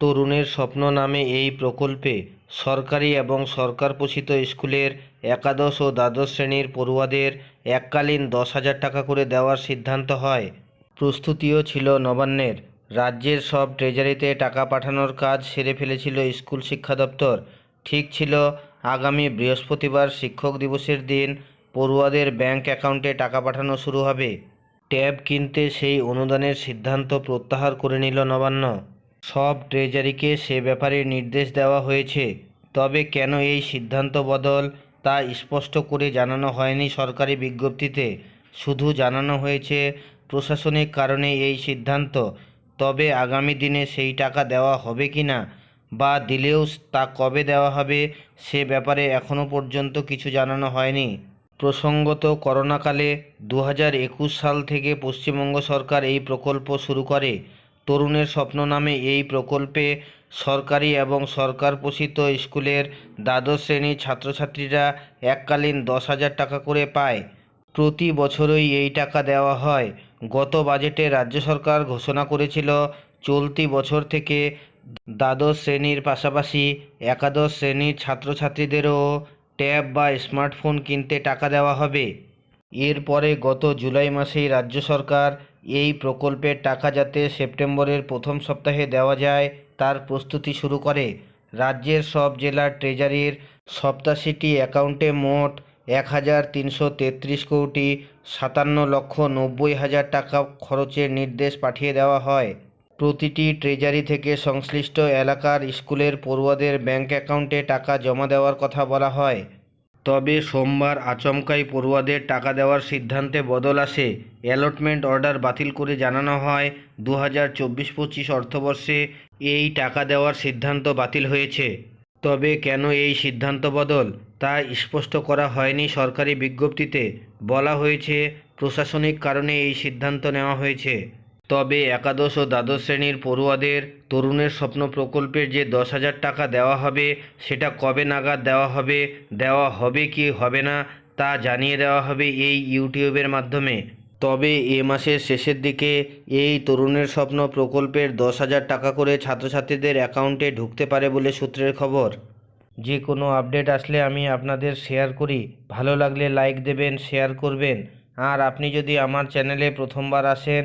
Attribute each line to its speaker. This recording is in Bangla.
Speaker 1: তরুণের স্বপ্ন নামে এই প্রকল্পে সরকারি এবং সরকার পোষিত স্কুলের একাদশ ও দ্বাদশ শ্রেণির পড়ুয়াদের এককালীন দশ হাজার টাকা করে দেওয়ার সিদ্ধান্ত হয়। প্রস্তুতিও ছিল নবান্নের। রাজ্যের সব ট্রেজারিতে টাকা পাঠানোর কাজ সেরে ফেলেছিল স্কুল শিক্ষা দপ্তর। ঠিক ছিল আগামী বৃহস্পতিবার শিক্ষক দিবসের দিন পড়ুয়াদের ব্যাংক অ্যাকাউন্টে টাকা পাঠানো শুরু হবে। ট্যাব কিনতে সেই অনুদানের সিদ্ধান্ত প্রত্যাহার করে নিল নবান্ন। সব ট্রেজারিকে সে ব্যাপারে নির্দেশ দেওয়া হয়েছে। তবে কেন এই সিদ্ধান্ত বদল, তা স্পষ্ট করে জানানো হয়নি সরকারি বিজ্ঞপ্তিতে। শুধু জানানো হয়েছে, প্রশাসনিক কারণে এই সিদ্ধান্ত, তবে আগামী দিনে সেই টাকা দেওয়া হবে কি না বা দিলেও তা কবে দেওয়া হবে, সে ব্যাপারে এখনও পর্যন্ত কিছু জানানো হয়নি। প্রসঙ্গত, করোনাকালে দু হাজার একুশ সাল থেকে পশ্চিমবঙ্গ সরকার এই প্রকল্প শুরু করে। তরুণের স্বপ্ন নামে এই প্রকল্পে সরকারি এবং সরকার পোষিত স্কুলের দ্বাদশ শ্রেণির ছাত্রছাত্রীরা এককালীন দশ হাজার টাকা করে পায়। প্রতি বছরই এই টাকা দেওয়া হয়। গত বাজেটে রাজ্য সরকার ঘোষণা করেছিল, চলতি বছর থেকে দ্বাদশ শ্রেণির পাশাপাশি একাদশ শ্রেণির ছাত্রছাত্রীদেরও ট্যাব বা স্মার্টফোন কিনতে টাকা দেওয়া হবে। এরপরে গত জুলাই মাসেই রাজ্য সরকার এই প্রকল্পের টাকা যাতে সেপ্টেম্বরের প্রথম সপ্তাহে দেওয়া যায়, তার প্রস্তুতি শুরু করে রাজ্যের সব জেলার ট্রেজারির সপ্তাশিটি অ্যাকাউন্টে মোট এক হাজার তিনশো তেত্রিশ কোটি সাতান্ন লক্ষ নব্বই হাজার টাকা খরচের নির্দেশ পাঠিয়ে দেওয়া হয়। প্রতিটি ট্রেজারি থেকে সংশ্লিষ্ট এলাকার স্কুলের পড়ুয়াদের ব্যাংক অ্যাকাউন্টে টাকা জমা দেওয়ার কথা বলা হয়। তবে সোমবার আচমকাই পড়ুয়াদের টাকা দেওয়ার সিদ্ধান্তে বদল আসে। অ্যালটমেন্ট অর্ডার বাতিল করে জানানো হয় দু হাজার চব্বিশ পঁচিশ অর্থবর্ষে এই টাকা দেওয়ার সিদ্ধান্ত বাতিল হয়েছে। তবে কেন এই সিদ্ধান্ত বদল, তা স্পষ্ট করা হয়নি সরকারি বিজ্ঞপ্তিতে। বলা হয়েছে, প্রশাসনিক কারণে এই সিদ্ধান্ত নেওয়া হয়েছে। তবে একাদশ ও দ্বাদশ শ্রেণির পড়ুয়াদের তরুণের স্বপ্ন প্রকল্পের যে দশ হাজার টাকা দেওয়া হবে, সেটা কবে নাগাদ দেওয়া হবে দেওয়া হবে কি হবে না, তা জানিয়ে দেওয়া হবে এই ইউটিউবের মাধ্যমে। তবে এ মাসের শেষের দিকে এই তরুণের স্বপ্ন প্রকল্পের দশ হাজার টাকা করে ছাত্রছাত্রীদের অ্যাকাউন্টে ঢুকতে পারে বলে সূত্রের খবর। যে কোনো আপডেট আসলে আমি আপনাদের শেয়ার করি। ভালো লাগলে লাইক দেবেন, শেয়ার করবেন। আর আপনি যদি আমার চ্যানেলে প্রথমবার আসেন